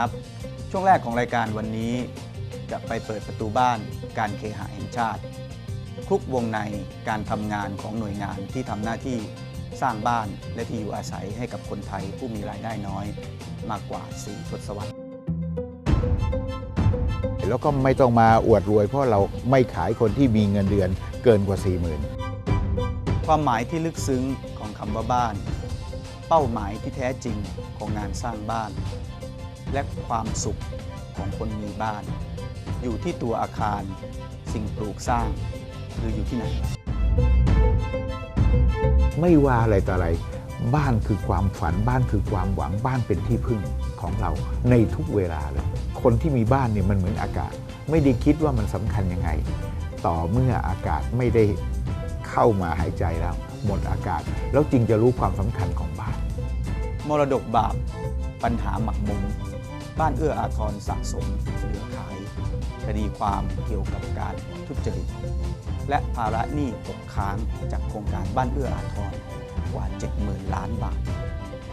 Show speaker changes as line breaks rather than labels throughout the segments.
ครับ ช่วงแรกของรายการวันนี้ จะไปเปิดประตูบ้านการเคหะแห่งชาติ คลุกวงในการทำงานของหน่วยงานที่ทำหน้าที่สร้างบ้านและที่อยู่อาศัยให้กับคนไทยผู้มีรายได้น้อยมากกว่า4ทศวรรษ
แล้วก็ไม่ต้องมาอวดรวยเพราะเราไม่ขายคนที่มีเงินเดือนเกินกว่า 4 0,000
ความหมายที่ลึกซึ้งของคำว่าบ้าน เป้าหมายที่แท้จริงของงานสร้างบ้าน และความสุขของคนมีบ้าน อยู่ที่ตัวอาคารสิ่งปลูกสร้าง หรืออยู่ที่ไหน
ไม่ว่าอะไรต่ออะไร บ้านคือความฝันบ้านคือความหวังบ้านเป็นที่พึ่งของเราในทุกเวลาเลย คนที่มีบ้านเนี่ยมันเหมือนอากาศ ไม่ได้คิดว่ามันสำคัญยังไง ต่อเมื่ออากาศไม่ได้เข้ามาหายใจแล้ว หมดอากาศ แล้วจึงจะรู้ความสำคัญของบ้าน
มรดกบาปปัญหาหมักหมม บ้านเอื้ออาทรสะสมเหลือขายคดีความเกี่ยวกับการทุจริต และภาระหนี้ตกค้างจากโครงการบ้านเอื้ออาทรกว่า 70,000 ล้านบาท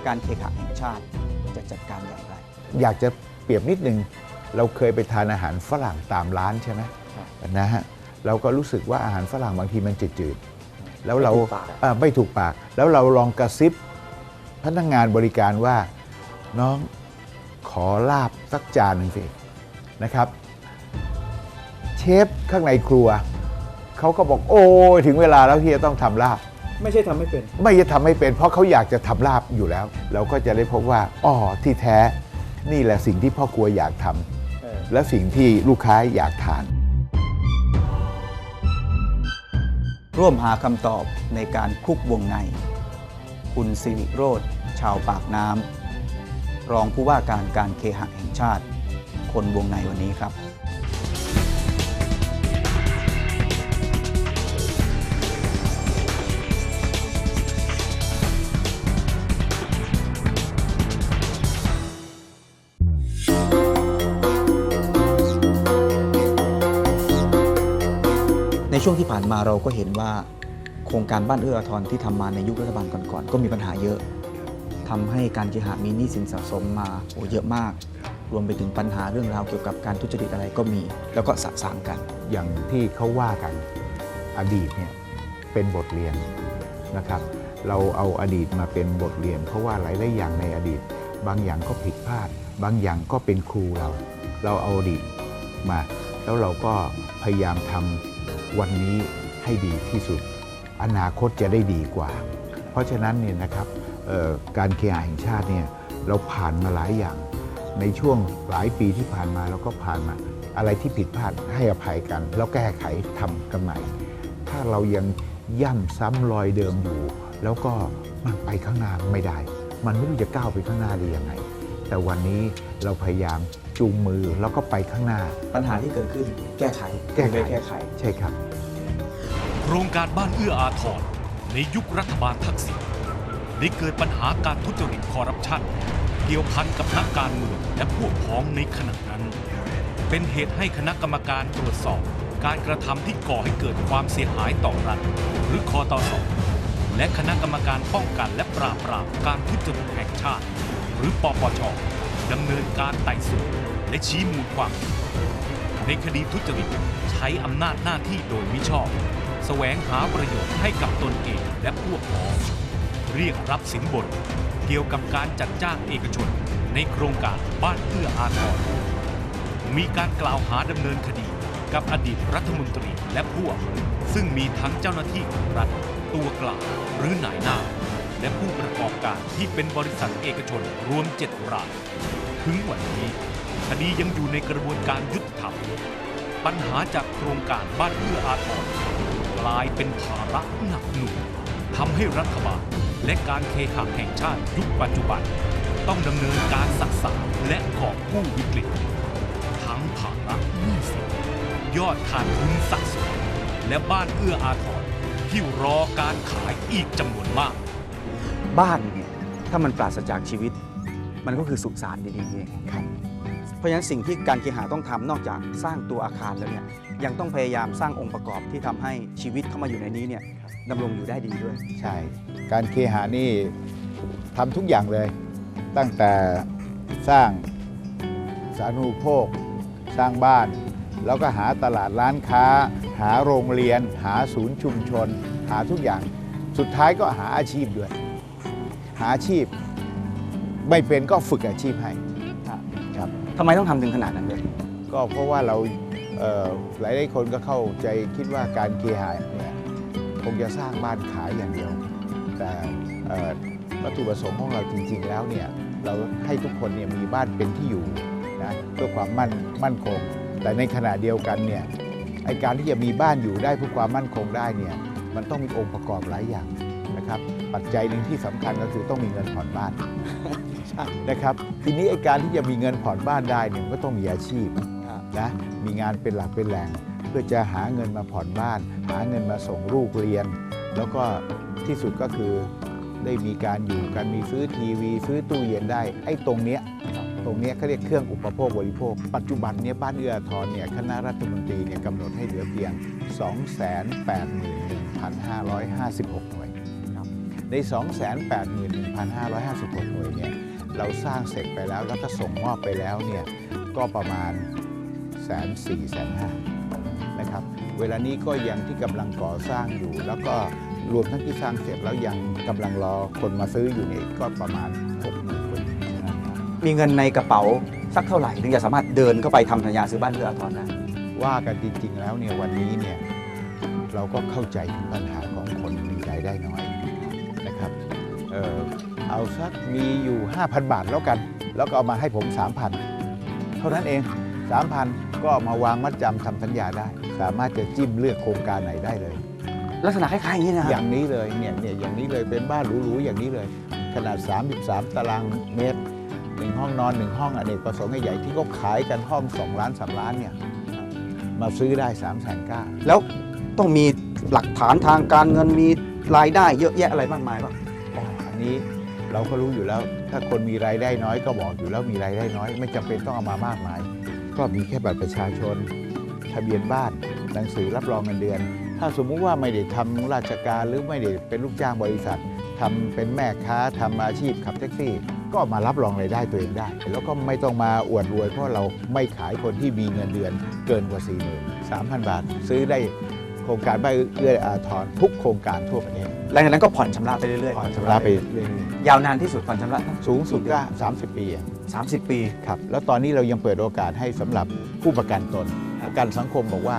การเคหะแห่งชาติจะจัดการอย่างไร
อยากจะเปรียบนิดนึง เราเคยไปทานอาหารฝรั่งตามร้านใช่ไหม
ครับ
นะฮะเราก็รู้สึกว่าอาหารฝรั่งบางทีมันจืดๆแล้วเรา
ไม่ถูกปาก
อ่าไม่ถูกปากแล้วเราลองกระซิบพนักงานบริการว่าน้อง ขอลาบสักจานหนึ่งสินะครับ เชฟข้างในครัวเขาก็บอกโอ้ยถึงเวลาแล้วที่จะต้องทำลาบ
ไม่ใช่ทำไม่เป็น
ไม่จะทำให้เป็น เพราะเขาอยากจะทำลาบอยู่แล้ว เราก็จะได้พบว่าอ๋อที่แท้นี่แหละสิ่งที่พ่อครัวอยากทำและสิ่งที่ลูกค้าอยากทาน
ร่วมหาคำตอบในการคุกวงใน คุณสิริโรธชาวปากน้ำ รองผู้ว่าการการเคหะแห่งชาติ คนวงในวันนี้ครับในช่วงที่ผ่านมาเราก็เห็นว่าโครงการบ้านเอื้ออาทรที่ทำมาในยุครัฐบาลก่อนๆก็มีปัญหาเยอะ ทำให้การเคหะมีหนี้สินสะสมมาโอ้เยอะมาก รวมไปถึงปัญหาเรื่องราวเกี่ยวกับการทุจริตอะไรก็มี แล้วก็สะสางกัน
อย่างที่เขาว่ากันอดีตเนี่ยเป็นบทเรียนนะครับ เราเอาอดีตมาเป็นบทเรียน เพราะว่าหลายๆอย่างในอดีต บางอย่างก็ผิดพลาด บางอย่างก็เป็นครูเรา เราเอาอดีตมา แล้วเราก็พยายามทำวันนี้ให้ดีที่สุด อนาคตจะได้ดีกว่า เพราะฉะนั้นเนี่ยนะครับ การเคหะแห่งชาติเนี่ยเราผ่านมาหลายอย่าง ในช่วงหลายปีที่ผ่านมาเราก็ผ่านมา อะไรที่ผิดพลาดให้อภัยกัน แล้วแก้ไขทำกันใหม่ ถ้าเรายังย่ำซ้ำรอยเดิมอยู่ แล้วก็มันไปข้างหน้าไม่ได้ มันไม่รู้จะก้าวไปข้างหน้าได้ยังไง แต่วันนี้เราพยายามจูงมือแล้วก็ไปข้างหน้า
ปัญหาที่เกิดขึ้นแก้ไข
แก้ไข
ไปแก้ไข
ใช่ครับ
โครงการบ้านเอื้ออาทรในยุครัฐบาลทักษิณ ได้เกิดปัญหาการทุจริตคอร์รัปชันเกี่ยวพันกับนักการเมืองและพวกพ้องในขณะนั้น เป็นเหตุให้คณะกรรมการตรวจสอบ การกระทำที่ก่อให้เกิดความเสียหายต่อรัฐหรือคอตสและคณะกรรมการป้องกันและปราบปรามการทุจริตแห่งชาติ หรือปปชดำเนินการไต่สวนและชี้มูลความผิดในคดีทุจริตใช้อำนาจหน้าที่โดยมิชอบ แสวงหาประโยชน์ให้กับตนเองและพวกพ้อง เรียกรับสินบน เกี่ยวกับการจัดจ้างเอกชน ในโครงการบ้านเอื้ออาทรมีการกล่าวหาดำเนินคดีกับอดีตรัฐมนตรีและพวก ซึ่งมีทั้งเจ้าหน้าที่ของรัฐ ตัวกลางหรือนายหน้า และผู้ประกอบการที่เป็นบริษัทเอกชนรวมเจ็ดรายถึงวันนี้ คดียังอยู่ในกระบวนการยุติธรรม ปัญหาจากโครงการบ้านเอื้ออาทรกลายเป็นภาระหนักหน่วงทำให้รัฐบาล และการเคหะแห่งชาติยุคปัจจุบัน ต้องดำเนินการศึกษาและกอบกู้วิกฤต ทั้งภาระหนี้สินยอดขาดทุนสะสมและบ้านเอื้ออาทรที่รอการขายอีกจำนวนมาก
บ้านเนี่ยถ้ามันปราศจากชีวิต มันก็คือสุสานดีๆเองครับเพราะฉะนั้นสิ่งที่การเคหะต้องทำนอกจากสร้างตัวอาคารแล้วเนี่ยยังต้องพยายามสร้างองค์ประกอบที่ทำให้ชีวิตเข้ามาอยู่ในนี้เนี่ย ดำรงอยู่ได้ดีด้วย
ใช่ การเคหานี่ทำทุกอย่างเลย ตั้งแต่สร้างสาธารณูปโภค สร้างบ้าน แล้วก็หาตลาดร้านค้า หาโรงเรียน หาศูนย์ชุมชน หาทุกอย่าง สุดท้ายก็หาอาชีพด้วย หาอาชีพ ไม่เป็นก็ฝึกอาชีพให้ครับ
ทำไมต้องทำถึงขนาดนั้นด้วย
ก็เพราะว่าเราเอ่อหลายหลายๆคนก็เข้าใจคิดว่าการเคหะเนี่ยค งจะสร้างบ้านขายอย่างเดียว แต่เอ่อวัตถุประสงค์ของเราจริง ๆ แล้วเนี่ยเราให้ทุกคนเนี่ยมีบ้านเป็นที่อยู่นะเพื่อความมั่นมั่นคง แต่ในขณะเดียวกันเนี่ยไอการที่จะมีบ้านอยู่ได้เพื่อความมั่นคงได้เนี่ยมันต้องมีองค์ประกอบหลายอย่างนะครับ ปัจจัยหนึ่งที่สำคัญก็คือต้องมีเงินผ่อนบ้านนะครับทีนี้ไอการที่จะมีเงินผ่อนบ้านได้เนี่ยมันก็ต้องมีอาชีพนะมีงานเป็นหลักเป็นแหล่งเพื่อจะหาเงินมาผ่อนบ้าน หาเงินมาส่งลูกเรียน แล้วก็ที่สุดก็คือได้มีการอยู่กันมีซื้อทีวี ซื้อตู้เย็นได้ไอ้ตรงเนี้ยตรงเนี้ยเขาเรียกเครื่องอุปโภคบริโภค ปัจจุบันเนี้ยบ้านเอื้ออาทรเนี่ยคณะรัฐมนตรีเนี่ยกำหนดให้เหลือเพียง 281,556 หน่วย ใน 281,556 หน่วยเนี่ยเราสร้างเสร็จไปแล้วแล้วก็ส่งมอบไปแล้วเนี่ยก็ประมาณแสนสี่แสนห้า นะครับ เวลานี้ก็ยังที่กำลังก่อสร้างอยู่ แล้วก็รวมทั้งที่สร้างเสร็จแล้วยังกำลังรอคนมาซื้ออยู่เนี่ยก็ประมาณ6กหมื่นคนนะครับ
มีเงินในกระเป๋าสักเท่าไหร่ถึงจะสามารถเดินเข้าไปทำสัญญาซื้อบ้านเอื้ออาทรได้
ว่ากันจริง ๆ แล้วเนี่ยวันนี้เนี่ยเราก็เข้าใจถึงปัญหาของคนมีรายได้น้อยนะครับเออเอาสักมีอยู่ 5,000 บาทแล้วกัน แล้วก็เอามาให้ผม 3,000 เท่านั้นเอง 3,000 ก็เอามาวางมัดจำทำสัญญาได้ สามารถจะจิ้มเลือกโครงการไหนได้เลย
ลักษณะคล้ายๆอย่างนี้นะค
อ
รับ
ย่างนี้เลยเนี่ยเนี่ยอย่างนี้เลยเป็นบ้านหรูๆอย่างนี้เลย ขนาด 33 ตารางเมตรหนึ่งห้องนอนหนึ่งห้องอเนกประสงค์ใหญ่ๆที่เขาขายกันห้อง 2 ล้าน 3 ล้านเนี่ยมาซื้อได้3ามแสนเก้า
แล้วต้องมีหลักฐานทางการเงินมีรายได้เยอะแยะอะไรมากมายป่ะ
อันนี้เราก็รู้อยู่แล้ว ถ้าคนมีรายได้น้อยก็บอกอยู่แล้วมีรายได้น้อย ไม่จำเป็นต้องเอามามากมาย ก็มีแค่บัตรประชาชน ทะเบียนบ้าน หนังสือรับรองเงินเดือน ถ้าสมมุติว่าไม่ได้ทำราชการหรือไม่ได้เป็นลูกจ้างบริษัททำเป็นแม่ค้าทำอาชีพขับแท็กซี่ ก็มารับรองรายได้ตัวเองได้ แล้วก็ไม่ต้องมาอวดรวยเพราะเราไม่ขายคนที่มีเงินเดือนเกินกว่า4 0 0 0 0 3,000 บาท ซื้อได้ โครงการบ้านเอื้ออาทรทุกโครงการทั่วประเทศ
หลังจากนั้นก็ผ่อนชำระไปเรื่อยๆ
ผ่อนชำระไปเรื่อย
ยาวนานที่สุดผ่อนชำระ
ๆสูงสุดก็30 ปีอะ
30 ปี
ครับแล้วตอนนี้เรายังเปิดโอกาสให้สำหรับผู้ประกันตนประกันสังคมบอกว่า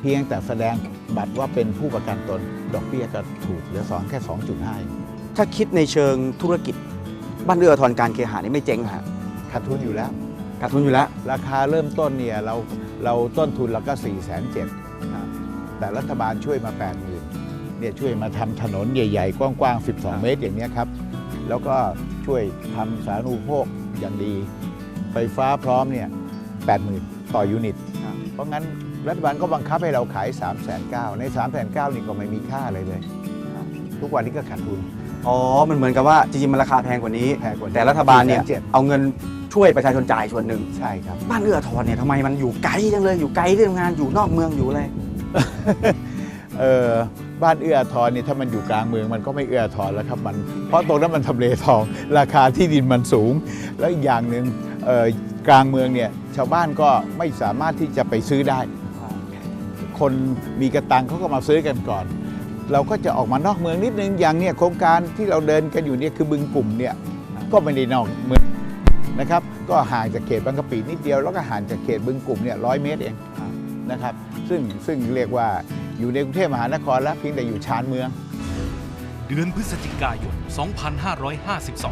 เพียงแต่แสดงบัตรว่าเป็นผู้ประกันตน ดอกเบี้ยก็ถูกเหลือสองแค่ 2.5เอง
ถ้าคิดในเชิงธุรกิจ บ้านเอื้ออาทรการเคหะนี่ไม่เจ๊งฮะ
ขาดทุนอยู่แล้ว
ขาดทุนอยู่แล้ว
ราคาเริ่มต้นเนี่ยเราเราต้นทุนเราก็4ี่แสนเจ็ด แต่รัฐบาลช่วยมา 8 0 0 0 0เนี่ยช่วยมาทำถนนใหญ่ ๆ กว้างๆ 12 เมตรอย่างเนี้ยครับ แล้วก็ช่วยทำสาธารณูปโภคอย่างดี ไฟฟ้าพร้อมเนี่ย80,000ต่อยูนิต
ครับ
เพราะงั้นรัฐบาลก็บังคับให้เราขาย 3 9 0 0 0ใน 3 9 0 0 0นี่ก็ไม่มีค่าอะไรเลย ทุกวันนี้ก็ขาดทุน
อ๋อ มันเหมือนกับว่าจริงๆ มันราคาแพงกว่านี้
แพงกว่านี้
แต่รัฐบาลเนี่ย
470,000
เอาเงินช่วยประชาชนจ่ายส่วนหนึ่ง
ใช่ครับ
บ้านเอื้ออาทรเนี่ยทำไมมันอยู่ไกลจังเลย อยู่ไกลที่ทำงาน อยู่นอกเมือง อยู่อะไร
เออบ้านเอื้ออาทรเนี่ยถ้ามันอยู่กลางเมืองมันก็ไม่เอื้ออาทรแล้วครับมันเพราะตรงนั้นมันทำเลทอง ราคาที่ดินมันสูง แล้วอีกอย่างหนึ่งเอ่อกลางเมืองเนี่ยชาวบ้านก็ไม่สามารถที่จะไปซื้อได้ คนมีกระตังเขาก็มาซื้อกันก่อน เราก็จะออกมานอกเมืองนิดนึงอย่างเนี่ยโครงการที่เราเดินกันอยู่เนี่ยคือบึงกลุ่มเนี่ยก็ไม่ได้นอกเมืองนะครับ ก็ห่างจากเขตบางกะปินิดเดียวแล้วก็ห่างจากเขตบึงกลุ่มเนี่ยร้อยเมตรเอง นะครับ ซึ่งซึ่งเรียกว่าอยู่ในกรุงเทพมหานครแล้วเพียงแต่อยู่ชานเมือง
เดือนพฤศจิกายน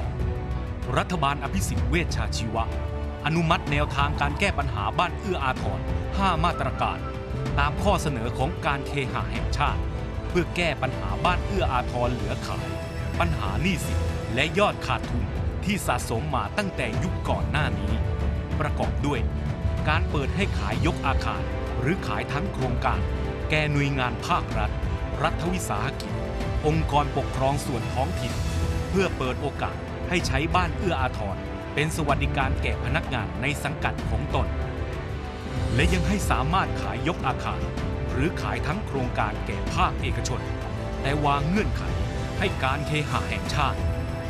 2552 รัฐบาลอภิสิทธิ์เวชชาชีวะ อนุมัติแนวทางการแก้ปัญหาบ้านเอื้ออาทร 5 มาตรการ ตามข้อเสนอของการเคหะแห่งชาติ เพื่อแก้ปัญหาบ้านเอื้ออาทรเหลือขาย ปัญหาหนี้สินและยอดขาดทุนที่สะสมมาตั้งแต่ยุคก่อนหน้านี้ ประกอบด้วย การเปิดให้ขายยกอาคาร หรือขายทั้งโครงการ แก่หน่วยงานภาครัฐ รัฐวิสาหกิจ องค์กรปกครองส่วนท้องถิ่น เพื่อเปิดโอกาสให้ใช้บ้านเอื้ออาทรเป็นสวัสดิการแก่พนักงานในสังกัดของตน และยังให้สามารถขายยกอาคาร หรือขายทั้งโครงการแก่ภาคเอกชน แต่วางเงื่อนไขให้การเคหะแห่งชาติ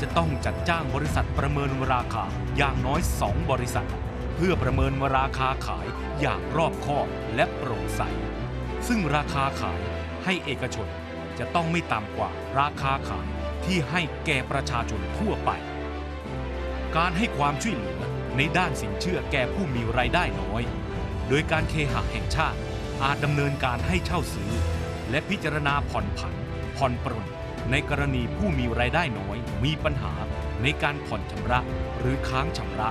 จะต้องจัดจ้างบริษัทประเมินราคาอย่างน้อย 2 บริษัท เพื่อประเมินราคาขายอย่างรอบคอบและโปร่งใส ซึ่งราคาขายให้เอกชนจะต้องไม่ต่ำกว่าราคาขายที่ให้แก่ประชาชนทั่วไป การให้ความช่วยเหลือในด้านสินเชื่อแก่ผู้มีรายได้น้อย โดยการเคหะแห่งชาติอาจดำเนินการให้เช่าซื้อ และพิจารณาผ่อนผันผ่อนปรนในกรณีผู้มีรายได้น้อย มีปัญหาในการผ่อนชำระหรือค้างชำระ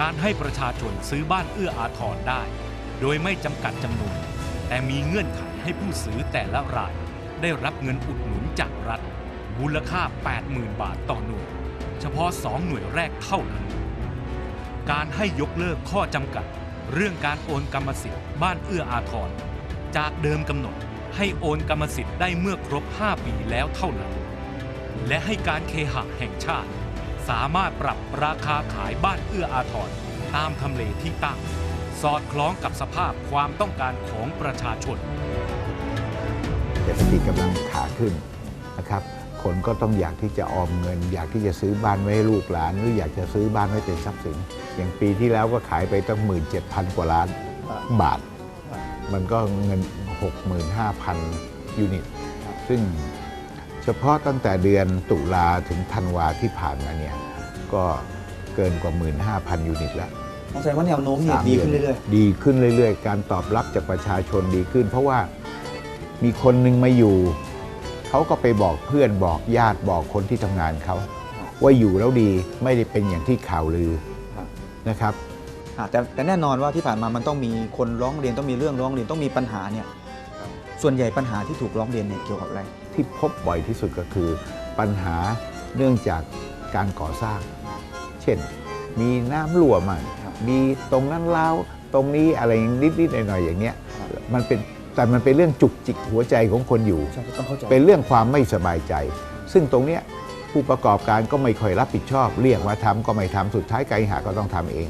การให้ประชาชนซื้อบ้านเอื้ออาทรได้ โดยไม่จำกัดจำนวน แต่มีเงื่อนไขให้ผู้ซื้อแต่ละราย ได้รับเงินอุดหนุนจากรัฐ มูลค่า 80,000 บาทต่อหน่วย เฉพาะ 2 หน่วยแรกเท่านั้น การให้ยกเลิกข้อจำกัด เรื่องการโอนกรรมสิทธิ์บ้านเอื้ออาทร จากเดิมกำหนดให้โอนกรรมสิทธิ์ได้เมื่อครบ 5 ปีแล้วเท่านั้น และให้การเคหะแห่งชาติ สามารถปรับราคาขายบ้านเอื้ออาทรตามทำเลที่ตั้ง สอดคล้องกับสภาพความต้องการของประชาชน
เศรษฐกิจกำลังขาขึ้นนะครับคนก็ต้องอยากที่จะออมเงิน อยากที่จะซื้อบ้านไว้ให้ลูกหลาน หรืออยากจะซื้อบ้านไว้เป็นทรัพย์สิน อย่างปีที่แล้วก็ขายไปตั้งหมื่นเจ็ดพันกว่าล้านบาท มันก็เงิน 65,000 ยูนิต ซึ่ง เฉพาะตั้งแต่เดือนตุลาถึงธันวาที่ผ่านมาเนี่ยก็เกินกว่า 15,000 ยูนิตแล้ว
แสดงว่าแนวโน้มเนี่ยดีขึ้นเรื่อย
ดีขึ้นเรื่อยๆ การตอบรับจากประชาชนดีขึ้น เพราะว่ามีคนหนึ่งมาอยู่ เขาก็ไปบอกเพื่อนบอกญาติบอกคนที่ทำงานเขา ว่าอยู่แล้วดีไม่ได้เป็นอย่างที่ข่าวลือ
ครับ
นะครับ
ๆอะแต่แต่แน่นอนว่าที่ผ่านมามันต้องมีคนร้องเรียนต้องมีเรื่องร้องเรียนต้องมีปัญหาเนี่ยส่วนใหญ่ปัญหาที่ถูกร้องเรียนเนี่ยเกี่ยวกับอะไร
ที่พบบ่อยที่สุดก็คือ ปัญหาเนื่องจากการก่อสร้าง เช่น มีน้ำรั่วมั่ง
ครับ
มีตรงนั้นเล้าวตรงนี้อะไรนิดๆหน่อยๆอย่างเนี้ย
ครับ
มันเป็นแต่มันเป็นเรื่องจุกจิกหัวใจของคนอยู่
ใช่ต้องเข้าใจ
เป็นเรื่องความไม่สบายใจ ซึ่งตรงเนี้ยผู้ประกอบการก็ไม่ค่อยรับผิดชอบ เรียกมาทำก็ไม่ทำสุดท้ายการหาก็ต้องทำเอง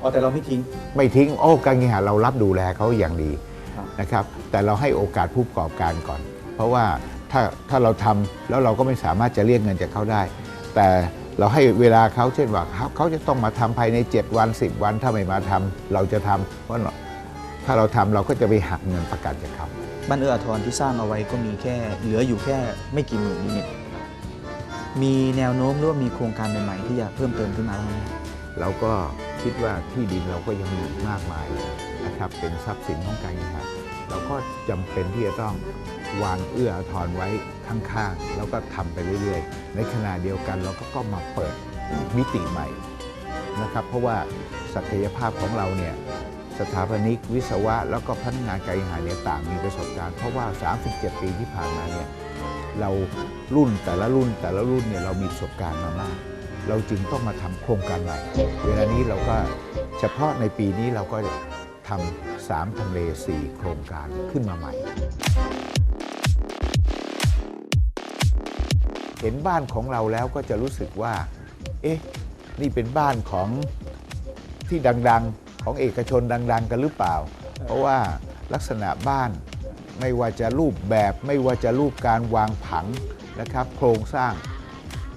อ๋อแต่เราไม่ทิ้ง
ไม่ทิ้งโอ้การหาเรารับดูแลเขาอย่างดี
ครับ
นะครับ แต่เราให้โอกาสผู้ประกอบการก่อน เพราะว่า ถ้าถ้าเราทำแล้วเราก็ไม่สามารถจะเรียกเงินจากเขาได้ แต่เราให้เวลาเขาเช่นว่าเขาเขาจะต้องมาทำภายใน 7 วัน 10 วันถ้าไม่มาทำเราจะทำเพราะถ้าเราทำเราก็จะไปหักเงินประกันจากเขา
บ้านเอื้ออาทรที่สร้างเอาไว้ก็มีแค่เหลืออยู่แค่ไม่กี่หมื่นยูนิตมีแนวโน้มหรือว่ามีโครงการใหม่ๆที่จะเพิ่มเติมขึ้นมาบ้างไหม
เราก็คิดว่าที่ดินเราก็ยังมีอีกมากมายนะครับเป็นทรัพย์สินของการเงินเราก็จำเป็นที่จะต้อง วางเอื้ออาทรไว้ข้างๆ แล้วก็ทำไปเรื่อยๆ ในขณะเดียวกันเราก็ก็มาเปิดมิติใหม่นะครับ เพราะว่าศักยภาพของเราเนี่ยสถาปนิกวิศวะ แล้วก็พนักงานการหาเนี่ยต่างมีประสบการณ์ เพราะว่า 37 ปีที่ผ่านมาเนี่ยเรารุ่นแต่ละรุ่นแต่ละรุ่นเนี่ยเรามีประสบการณ์มามาก เราจึงต้องมาทำโครงการใหม่ เวลานี้เราก็เฉพาะในปีนี้เราก็ทำสามทำเลสี่โครงการขึ้นมาใหม่ เห็นบ้านของเราแล้วก็จะรู้สึกว่า เอ๊ะ นี่เป็นบ้านของที่ดังๆ ของเอกชนดัง ๆ กันหรือเปล่า เพราะว่าลักษณะบ้านไม่ว่าจะรูปแบบไม่ว่าจะรูปการวางผังนะครับ โครงสร้าง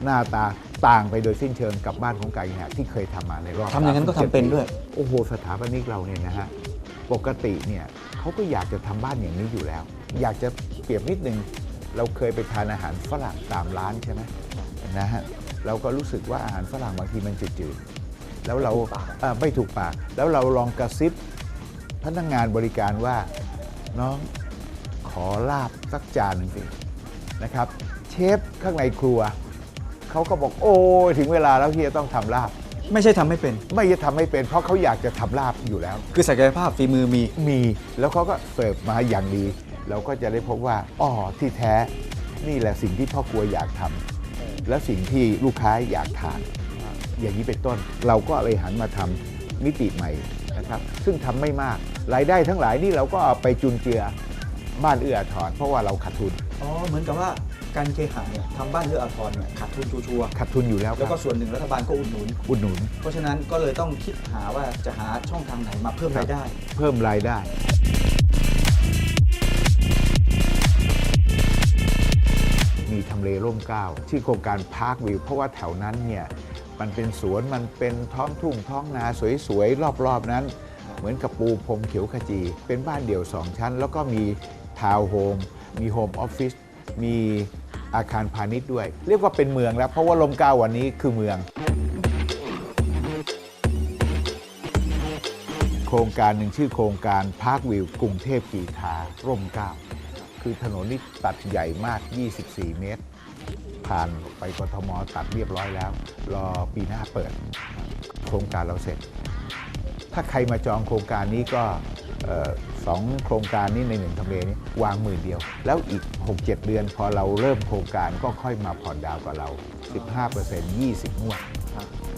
หน้าตาต่างไปโดยสิ้นเชิงกับบ้านของการแหที่เคยทำมาในรอบ
ทำอย่างนั้นก็ทำเป็นด้วย
โอ้โห สถาปนิกเราเนี่ยนะฮะปกติเนี่ยเขาก็อยากจะทำบ้านอย่างนี้อยู่แล้ว อยากจะเปรียบนิดนึง เราเคยไปทานอาหารฝรั่งตามร้านใช่ไหมนะฮะเราก็รู้สึกว่าอาหารฝรั่งบางทีมันจืดๆแล้วเรา
ไม่ถูกปาก
เอ่อไม่ถูกปาก แล้วเราลองกระซิบพนักงานบริการว่าน้องขอลาบสักจานหนึ่งสินะครับ เชฟข้างในครัวเขาก็บอกโอ้ยถึงเวลาแล้วที่จะต้องทำลาบ
ไม่ใช่ทำไม่เป็น
ไม่จะทำไม่เป็นเพราะเขาอยากจะทำลาบอยู่แล้ว
คือศักยภาพฝีมือมี
มีแล้วเขาก็เสิร์ฟมาอย่างดี เราก็จะได้พบว่าอ๋อที่แท้นี่แหละสิ่งที่พ่อครัวอยากทำและสิ่งที่ลูกค้าอยากทาน อย่างนี้เป็นต้น เราก็เลยหันมาทำมิติใหม่นะครับ ซึ่งทำไม่มากรายได้ทั้งหลายนี่เราก็เอาไปจุนเจือบ้านเอื้ออาทรเพราะว่าเราขาดทุน
อ๋อเหมือนกับว่าการเคหะเนี่ยทำบ้านเอื้ออาทรเนี่ยขาดทุนชัวร์
ขาดทุนอยู่แล้ว
ๆ
ค
แล้ว
รับ
ก็ส่วนหนึ่งรัฐบาลก็อุดหนุน
อุดหนุน
เพราะฉะนั้นก็เลยต้องคิดหาว่าจะหาช่องทางไหนมาเพิ่มรายได้
เพิ่มรายได้ มีทำเลร่มเกล้าที่โครงการพาร์ควิวเพราะว่าแถวนั้นเนี่ยมันเป็นสวนมันเป็นท้องทุ่งท้องนาสวยๆ รอบๆ นั้น เหมือนกับปูพรมเขียวขจี เป็นบ้านเดี่ยวสองชั้น แล้วก็มีทาวน์โฮมมีโฮมออฟฟิศมีอาคารพาณิชย์ด้วย เรียกว่าเป็นเมืองแล้ว เพราะว่าลมเกล้าวันนี้คือเมือง โครงการหนึ่งชื่อโครงการพาร์ควิวกรุงเทพกีทาร่มเกล้า คือถนนนี้ตัดใหญ่มาก 24 เมตร ผ่านไปกทมตัดเรียบร้อยแล้ว รอปีหน้าเปิด โครงการเราเสร็จ ถ้าใครมาจองโครงการนี้ก็สองโครงการนี้ในหนึ่งทำเลนี้วางหมื่นเดียว แล้วอีก 6-7 เดือนพอเราเริ่มโครงการก็ค่อยมาผ่อนดาวกับเรา 15% 20งวด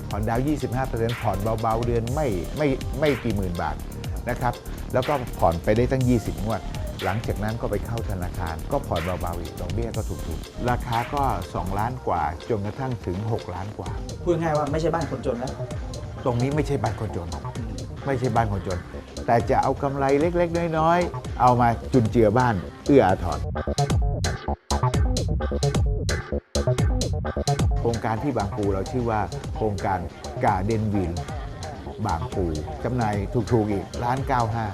ผ่อนดาว 25%ผ่อนเบาๆ เดือนไม่ไม่ไม่กี่หมื่นบาทนะครับ แล้วก็ผ่อนไปได้ตั้ง 20 งวด หลังจากนั้นก็ไปเข้าธนาคาร ก็ผ่อนเบาๆอีกดอกเบี้ยก็ถูกๆ ราคาก็ 2 ล้านกว่า จนกระทั่งถึง 6 ล้านกว่า
พูดง่ายๆว่าไม่ใช่บ้านคนจนแล้ว
ตรงนี้ไม่ใช่บ้านคนจน ไม่ใช่บ้านคนจน แต่จะเอากำไรเล็กๆ น้อยๆ เอามาจุนเจือบ้าน เอื้ออาทรโครงการที่บางปูเราชื่อว่า โครงการกาเดนวิลบางปูจำหน่ายถูกๆอีกล้านเก้าห้า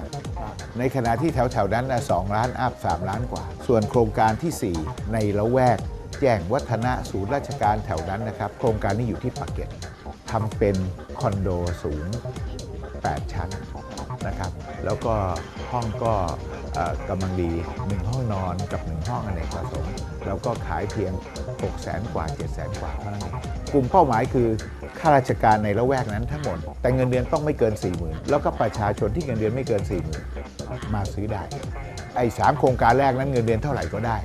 ในขณะที่แถวๆนั้นนะสองล้านอัพสามล้านกว่า ส่วนโครงการทีสี่ 4 ในละแวก แจ้งวัฒนะศูนย์ราชการแถวนั้นนะครับ โครงการนี้อยู่ที่ปากเกร็ดทำเป็นคอนโดสูง 8 ชั้นนะครับ แล้วก็ห้องก็กำลังดี 1 ห้องนอนกับ 1 ห้องอเนกประสงค์แล้วก็ขายเพียง 6 0แสนกว่า 7 0แสนกว่าเท่านั้นกลุ่มเป้าหมายคือข้าราชการในละแวกนั้นทั้งหมด แต่เงินเดือนต้องไม่เกิน 4 0,000 แล้วก็ประชาชนที่เงินเดือนไม่เกิน 4 0,000 มาซื้อได้ ไอ้สามโครงการแรกนั้นเงินเดือนเท่าไหร่ก็ได้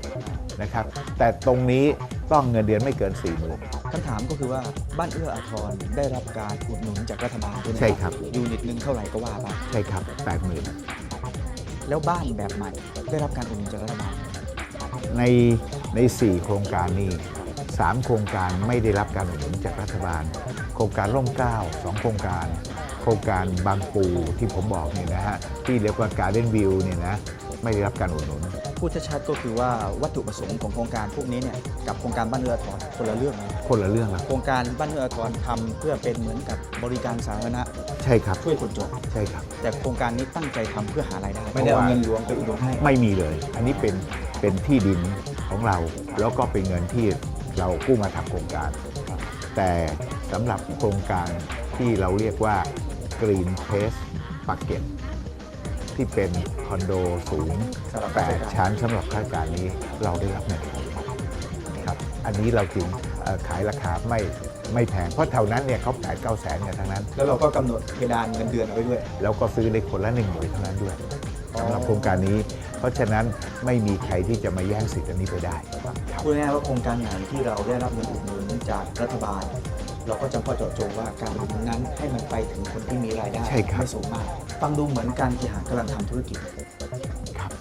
นะครับ แต่ตรงนี้ต้องเงินเดือนไม่เกิน4 0,000
คำถามก็คือว่าบ้านเอื้ออาทรได้รับการอุดหนุนจากรัฐบาลด้วยนะ
ใช่ครับ
ยูนิตหนึ่งเท่าไหร่ก็ว่าไป
ใช่ครับ80,000
แล้วบ้านแบบใหม่ได้รับการอุดหนุนจากรัฐบาล
ในใน 4 โครงการนี้ 3 โครงการไม่ได้รับการอุดหนุนจากรัฐบาล โครงการร่มเกล้า2โครงการโครงการบางปูที่ผมบอกเนี่ยนะฮะที่เรียกว่าการเดนวิวเนี่ยนะไม่ได้รับการอุดหนุน
พูดชัดๆก็คือว่าวัตถุประสงค์ของโครงการพวกนี้เนี่ยกับโครงการบ้านเอื้ออาทรคนละเรื่องนะ
คนละเรื่องละ
โครงการบ้านเอื้ออาทรทำเพื่อเป็นเหมือนกับบริการสาธารณะ
ใช่ครับ
ช่วยคนจน
ใช่ครับ
แต่โครงการนี้ตั้งใจทำเพื่อหารายได้
ไม่ได้เอาเงิน
หลวงไปอุดหนุนให้
ไม่มีเลย อันนี้เป็นเป็นที่ดินของเรา แล้วก็เป็นเงินที่เรากู้มาทำโครงการ แต่สำหรับโครงการที่เราเรียกว่า Green Place ปากเก็ตที่เป็นคอนโดสูง 8 ชั้นสำหรับข้าราชการนี้เราได้รับเงินครับ อันนี้เราจึงเอ่อขายราคาไม่ไม่แพง เพราะแถวนั้นเนี่ยเขา8 9แสนกันทั้งนั้น
แล้วเราก็กำหนดเพดานเงินเดือนเอาไว้ด้วย
แล้วก็ซื้อได้คนละหนึ่งหน่วยเท่านั้นด้วยสำหรับโครงการนี้ เพราะฉะนั้นไม่มีใครที่จะมาแย่งสิทธิ์อันนี้ไปได้ครับ
พูดง่ายๆว่าโครงการไหนที่เราได้รับเงินอุดหนุนจากรัฐบาล เราก็จะพาะเจาะจงว่าการอุดหนุนนั้นให้มันไปถึงคนที่มีรายได้
ใช่ครับ
ไม่สูงมากฟังดูเหมือนการเคหะกำลังทำธุรกิจ
ครับ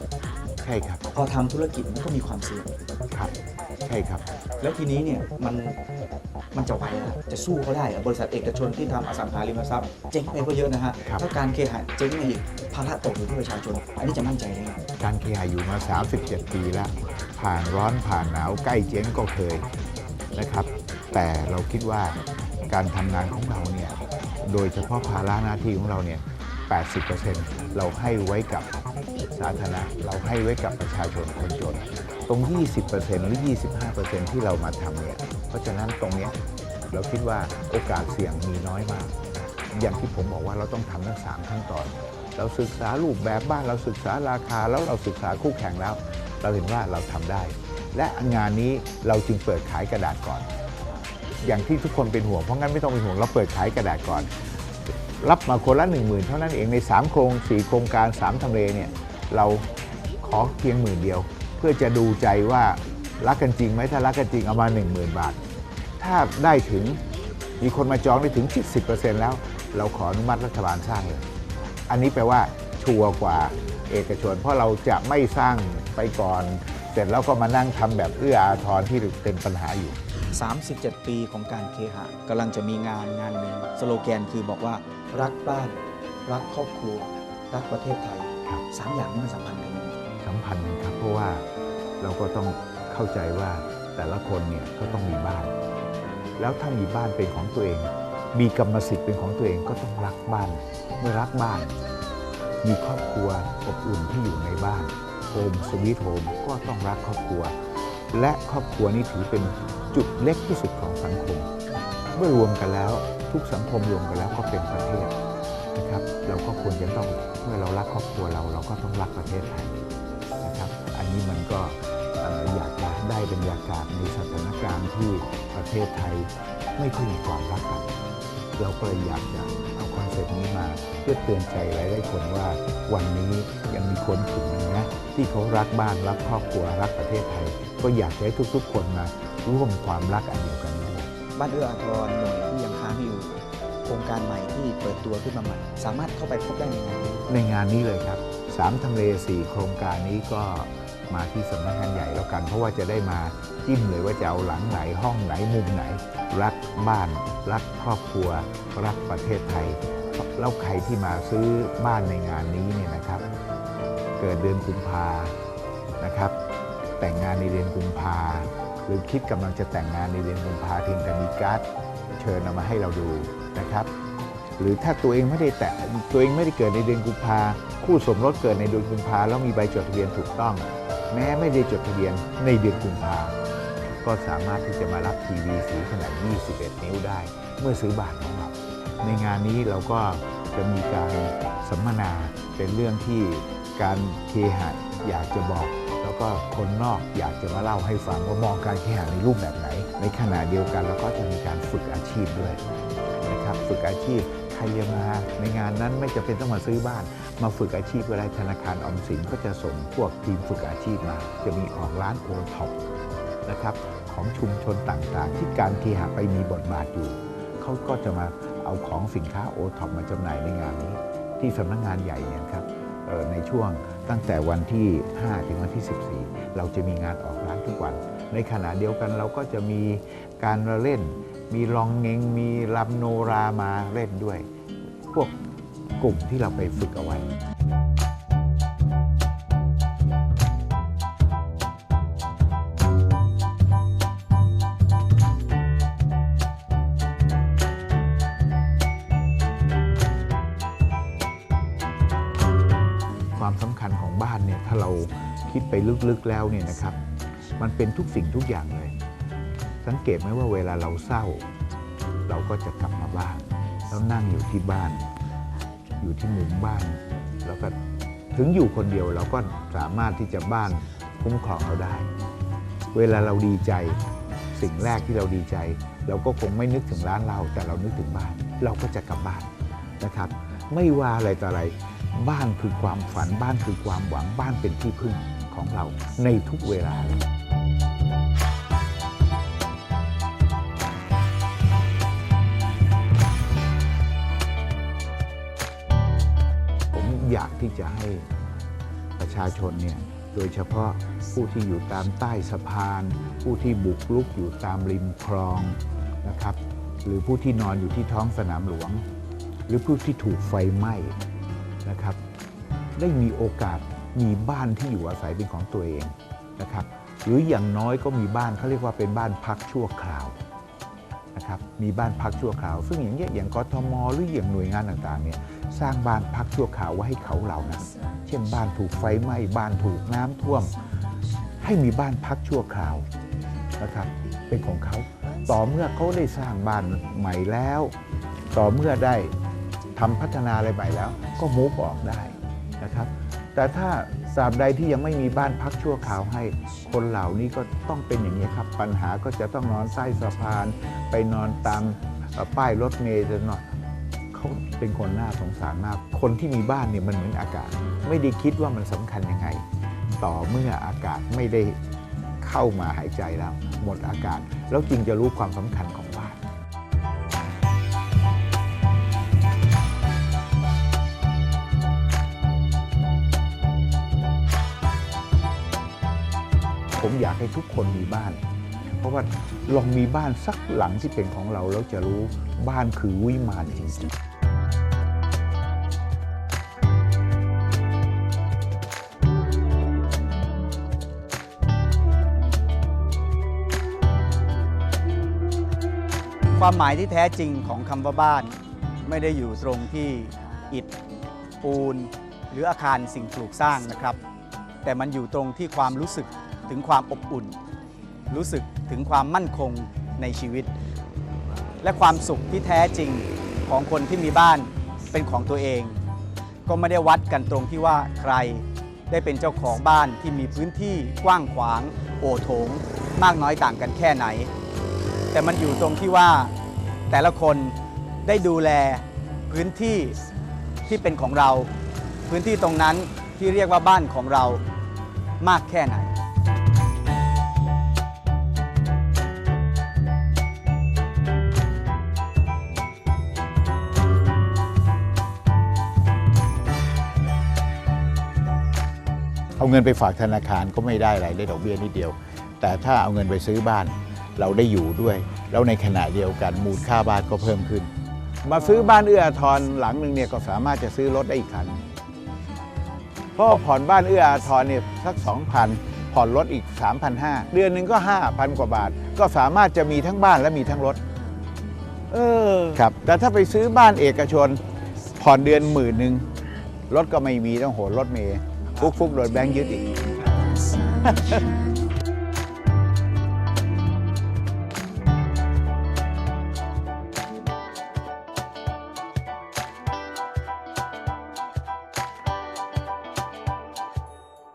ใช่ครับ
พอทำธุรกิจมันก็มีความเสี่ยง
ครับ ใช่ครับ
แล้วทีนี้เนี่ยมันมันจะไหวเหรอจะสู้เขาได้เหรอบริษัทเอกชนที่ทำอสังหาริมทรัพย์เจ๊งไปก็เยอะนะฮะ
ครับ
ถ้าการเคหะเจ๊งอีกภาระตกอยู่ที่ประชาชน อันนี้จะมั่นใจได้ไง
การเคหะอยู่มา 37 ปีแล้ว ผ่านร้อนผ่านหนาวใกล้เจ๊งก็เคยนะครับ แต่เราคิดว่าการทำงานของเราเนี่ยโดยเฉพาะภาระหน้าที่ของเราเนี่ย 80%เราให้ไว้กับสาธารณะ เราให้ไว้กับประชาชนคนจน ตรง 20%หรือ 25%ที่เรามาทำเนี่ย เพราะฉะนั้นตรงเนี้ยเราคิดว่าโอกาสเสี่ยงมีน้อยมาก อย่างที่ผมบอกว่าเราต้องทำทั้งสามขั้นตอน เราศึกษารูปแบบบ้าน เราศึกษาราคา แล้วเราศึกษาคู่แข่งแล้ว เราเห็นว่าเราทำได้ และงานนี้เราจึงเปิดขายกระดาษก่อน อย่างที่ทุกคนเป็นห่วงเพราะงั้นไม่ต้องเป็นห่วงเราเปิดขายกระดาษก่อน รับมาคนละ1 0,000 เท่านั้นเองใน 3 โครง 4 โครงการ 3 ทำเลเนี่ยเราขอเพียงหมื่นเดียว เพื่อจะดูใจว่ารักกันจริงไหมถ้ารักกันจริงเอามา 10,000 บาท ถ้าได้ถึงมีคนมาจองได้ถึง 70%แล้ว เราขออนุมัติรัฐบาลสร้างเลยอันนี้แปลว่าชัวร์กว่าเอกชน เพราะเราจะไม่สร้างไปก่อน เสร็จแล้วก็มานั่งทำแบบเอื้ออาทรที่เป็นปัญหาอยู่
37 ปีของการเคหะกำลังจะมีงานงานหนึ่งสโลแกนคือบอกว่า รักบ้าน รักครอบครัว รักประเทศไทย
ครับ
สามอย่างนี้มันสัมพันธ์กัน
สัมพันธ์กันครับ เพราะว่าเราก็ต้องเข้าใจว่าแต่ละคนเนี่ยก็ต้องมีบ้าน แล้วถ้ามีบ้านเป็นของตัวเอง มีกรรมสิทธิ์เป็นของตัวเองก็ต้องรักบ้าน เมื่อรักบ้าน มีครอบครัวอบอุ่นที่อยู่ในบ้านโฮมสวีทโฮมก็ต้องรักครอบครัว และครอบครัวนี้ถือเป็นจุดเล็กที่สุดของสังคม เมื่อรวมกันแล้วทุกสังคมรวมกันแล้วก็เป็นประเทศนะครับ เราก็ควรจะต้องเมื่อเรารักครอบครัวเราเราก็ต้องรักประเทศไทยนะครับ อันนี้มันก็อยากจะได้บรรยากาศในสถานการณ์ที่ประเทศไทยไม่ค่อยมีความรักกัน เราก็เลยอยากจะ คอนเซ็ปต์นี้มาเพื่อเตือนใจหลายๆคนว่าวันนี้ยังมีคนกลุ่มหนึงนะที่เขารักบ้านรักครอบครัวรักประเทศไทย ก็อยากจะให้ทุกๆ คนมาร่วมความรักอันเดียวกันนี้ด้วย
บ้านเอื้ออาทรหน่วยที่ยังค้างอยู่โครงการใหม่ที่เปิดตัวขึ้นมาใหม่สามารถเข้าไปพบได้ในงานนี้
ในงานนี้เลยครับสามทำเลสี่โครงการนี้ก็มาที่สำนักงานใหญ่แล้วกัน เพราะว่าจะได้มาจิ้มเลยว่าจะเอาหลังไหนห้องไหนมุมไหน รักบ้าน รักครอบครัว รักประเทศไทย แล้วใครที่มาซื้อบ้านในงานนี้เนี่ยนะครับ เกิดเดือนกุมภานะครับ แต่งงานในเดือนกุมภาหรือคิดกำลังจะแต่งงานในเดือนกุมภาเพียงแต่มีการ์ดเชิญเอามาให้เราดูนะครับ หรือถ้าตัวเองไม่ได้แต่ตัวเองไม่ได้เกิดในเดือนกุมภาคู่สมรสเกิดในเดือนกุมภาแล้วมีใบจดทะเบียนถูกต้อง แม้ไม่ได้จดทะเบียนในเดือนกุมภา ก็สามารถที่จะมารับทีวีสีขนาด 21 นิ้วได้ เมื่อซื้อบ้านของเรา ในงานนี้เราก็จะมีการสัมมนาเป็นเรื่องที่การเคหะอยากจะบอก แล้วก็คนนอกอยากจะมาเล่าให้ฟังว่ามองการเคหะในรูปแบบไหน ในขณะเดียวกันเราก็จะมีการฝึกอาชีพด้วยนะครับฝึกอาชีพใครจะมาในงานนั้นไม่จะเป็นต้องมาซื้อบ้าน มาฝึกอาชีพเวลาธนาคารออมสินก็จะส่งพวกทีมฝึกอาชีพมา จะมีออกร้านโอท็อป นะครับของชุมชนต่างๆ ที่การเคหะไปมีบทบาทอยู่เขาก็จะมาเอาของสินค้าโอท็อปมาจำหน่ายในงานนี้ ที่สำนักงานใหญ่เนี่ยครับในช่วงตั้งแต่วันที่ 5 ถึงวันที่ 14 เราจะมีงานออกร้านทุกวัน ในขณะเดียวกันเราก็จะมีการเล่น มีลองเงงมีลำโนรามาเล่นด้วย พวกกลุ่มที่เราไปฝึกเอาไว้ เนี่ยถ้าเราคิดไปลึกๆแล้วเนี่ยนะครับ มันเป็นทุกสิ่งทุกอย่างเลย สังเกตไหมว่าเวลาเราเศร้า เราก็จะกลับมาบ้านแล้วนั่งอยู่ที่บ้าน อยู่ที่มุมบ้าน แล้วก็ถึงอยู่คนเดียวเราก็สามารถที่จะบ้านคุ้มครองเราได้ เวลาเราดีใจสิ่งแรกที่เราดีใจ เราก็คงไม่นึกถึงร้านเราแต่เรานึกถึงบ้าน เราก็จะกลับบ้านนะครับ ไม่ว่าอะไรต่ออะไร บ้านคือความฝันบ้านคือความหวังบ้านเป็นที่พึ่งของเราในทุกเวลาเลยผมอยากที่จะให้ประชาชนเนี่ยโดยเฉพาะผู้ที่อยู่ตามใต้สะพาน ผู้ที่บุกลุกอยู่ตามริมคลองนะครับ หรือผู้ที่นอนอยู่ที่ท้องสนามหลวง หรือผู้ที่ถูกไฟไหม้ นะครับ ได้มีโอกาสมีบ้านที่อยู่อาศัยเป็นของตัวเองนะครับ หรืออย่างน้อยก็มีบ้านเขาเรียกว่าเป็นบ้านพักชั่วคราวนะครับ มีบ้านพักชั่วคราว ซึ่งอย่างเงี้ยอย่างกทมหรืออย่างหน่วยงานต่างๆเนี่ยสร้างบ้านพักชั่วคราวไว้ให้เขาเหล่านั้น เช่นบ้านถูกไฟไหม้บ้านถูกน้ำท่วม ให้มีบ้านพักชั่วคราวนะครับเป็นของเขา ต่อเมื่อเขาได้สร้างบ้านใหม่แล้ว ต่อเมื่อได้ ทำพัฒนาอะไรใหม่แล้ว ก็มูฟออกได้นะครับแต่ถ้าตราบใดที่ยังไม่มีบ้านพักชั่วคราวให้ คนเหล่านี้ก็ต้องเป็นอย่างนี้ครับ ปัญหาก็จะต้องนอนใต้สะพาน ไปนอนตามป้ายรถเมล์จะนอนเขาเป็นคนน่าสงสารมาก คนที่มีบ้านเนี่ยมันเหมือนอากาศ ไม่ได้คิดว่ามันสำคัญยังไง ต่อเมื่ออากาศไม่ได้เข้ามาหายใจแล้ว หมดอากาศ แล้วจึงจะรู้ความสำคัญของ อยากให้ทุกคนมีบ้าน เพราะว่าลองมีบ้านสักหลังที่เป็นของเราแล้วจะรู้บ้านคือวิมานจริงๆ
ความหมายที่แท้จริงของคำว่าบ้าน ไม่ได้อยู่ตรงที่อิฐปูน หรืออาคารสิ่งปลูกสร้างนะครับ แต่มันอยู่ตรงที่ความรู้สึก ถึงความอบอุ่น รู้สึกถึงความมั่นคงในชีวิต และความสุขที่แท้จริงของคนที่มีบ้านเป็นของตัวเอง ก็ไม่ได้วัดกันตรงที่ว่าใครได้เป็นเจ้าของบ้านที่มีพื้นที่กว้างขวาง โอโถง มากน้อยต่างกันแค่ไหน แต่มันอยู่ตรงที่ว่าแต่ละคนได้ดูแลพื้นที่ที่เป็นของเรา พื้นที่ตรงนั้นที่เรียกว่าบ้านของเรามากแค่ไหน
เอาเงินไปฝากธนาคารก็ไม่ได้อะไรได้ดอกเบี้ยนิดเดียว แต่ถ้าเอาเงินไปซื้อบ้าน เราได้อยู่ด้วย แล้วในขณะเดียวกันมูลค่าบ้านก็เพิ่มขึ้น มาซื้อบ้านเอื้ออาทรหลังหนึ่งเนี่ยก็สามารถจะซื้อรถได้อีกคันเพราะว่าผ่อนบ้านเอื้ออาทรเนี่ยสัก 2,000 ผ่อนรถอีก 3,500 เดือนหนึ่งก็ 5,000 กว่าบาท ก็สามารถจะมีทั้งบ้านและมีทั้งรถ
เออ
ครับแต่ถ้าไปซื้อบ้านเอกชน ผ่อนเดือนหมื่นหนึ่งรถก็ไม่มีต้องโหนรถเมย์ ฟุกๆโ